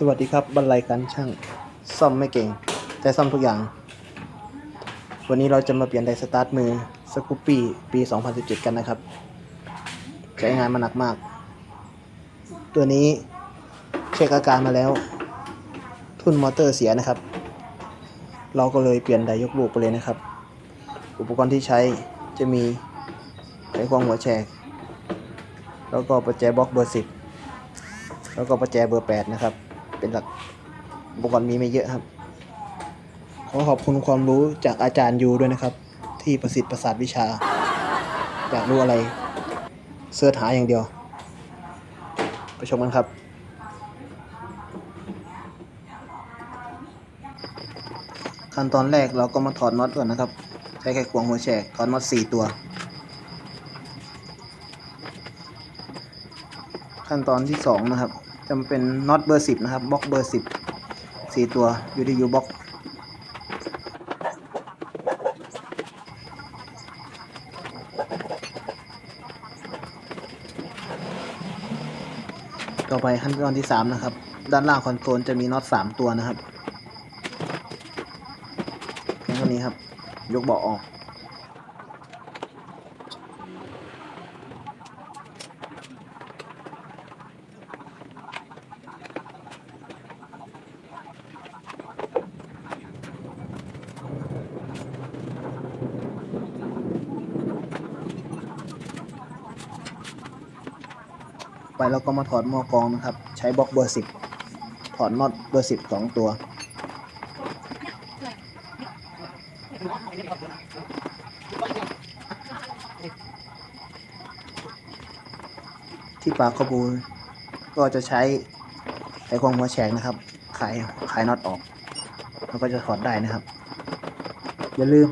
สวัสดีครับบรรลัยการช่างซ่อมไม่เก่ง แต่ซ่อมทุกอย่าง วันนี้เราจะมาเปลี่ยนไดสตาร์ทมือสกูปปี้ปี 2017 กันนะครับ ใช้งานมาหนักมาก ตัวนี้เช็คอาการมาแล้ว ทุ่นมอเตอร์เสียนะครับ เราก็เลยเปลี่ยนไดยกลูกไปเลยนะครับ อุปกรณ์ที่ใช้จะมีไขควงหัวแฉกแล้วก็ประแจบล็อกเบอร์ 10 แล้วก็ประแจเบอร์ 8 นะครับ เป็นหลักอุปกรณ์มีไม่เยอะครับ ขอขอบคุณความรู้จากอาจารย์ยูด้วยนะครับ ที่ประสิทธิ์ประสาทวิชา อยากรู้อะไรเสิร์ชหาอย่างเดียว ไปชมกันครับขั้นตอนแรกเราก็มาถอดน็อตก่อนนะครับ ใช้ไขควงหัวแฉกถอดน็อต4ตัว ขั้นตอนที่สองนะครับ จะเป็นน็อตเบอร์สิบนะครับบล็อกเบอร์สิบสี่ตัวอยู่ที่ยูบล็อกต่อไปขั้นตอนที่สามนะครับ ด้านล่างคอนโซลจะมีน็อตสามตัวนะครับเพียงเท่านี้ครับ ยกเบาะออก ไปแล้วก็มาถอดหม้อกรองนะครับ ใช้บล็อกเบอร์สิบถอดน็อตเบอร์สิบสองตัว ที่ปากขบูก็จะใช้ไขควงหัวแฉกนะครับขายขายน็อตออกแล้วก็จะถอดได้นะครับ อย่าลืม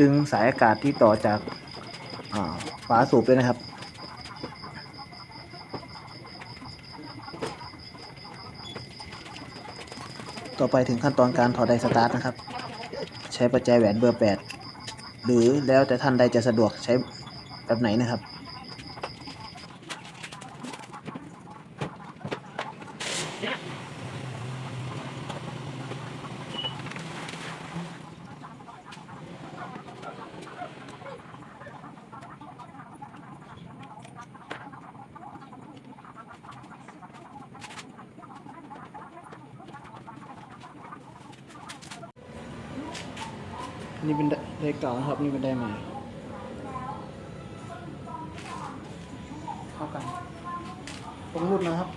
ดึงสายอากาศที่ต่อจากฝาสูบด้วยนะครับ ต่อไปถึงขั้นตอนการถอดไดสตาร์ทนะครับ ใช้ประแจแหวนเบอร์ 8 หรือแล้วแต่ท่านใดจะสะดวกใช้แบบไหนนะครับ นี่เป็นไดเก่านะครับ นี่เป็นไดใหม่เข้ากันตรงรุ่นนะครับ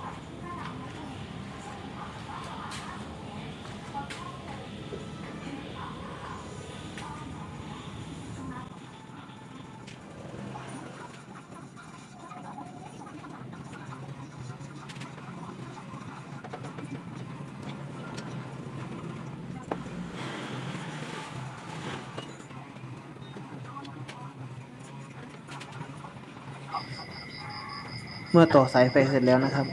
เมื่อต่อสายไฟเสร็จแล้วนะครับ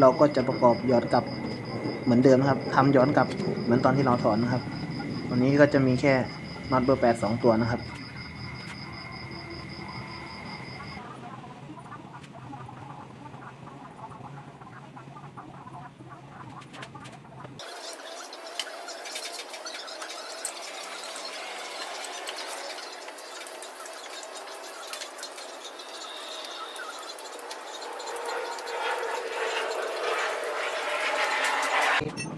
เราก็จะประกอบย้อนกลับเหมือนเดิมครับทำย้อนกลับเหมือนตอนที่เราถอนนะครับ วันนี้ก็จะมีแค่น็อตเบอร์แปดสองตัวนะครับ Thank you.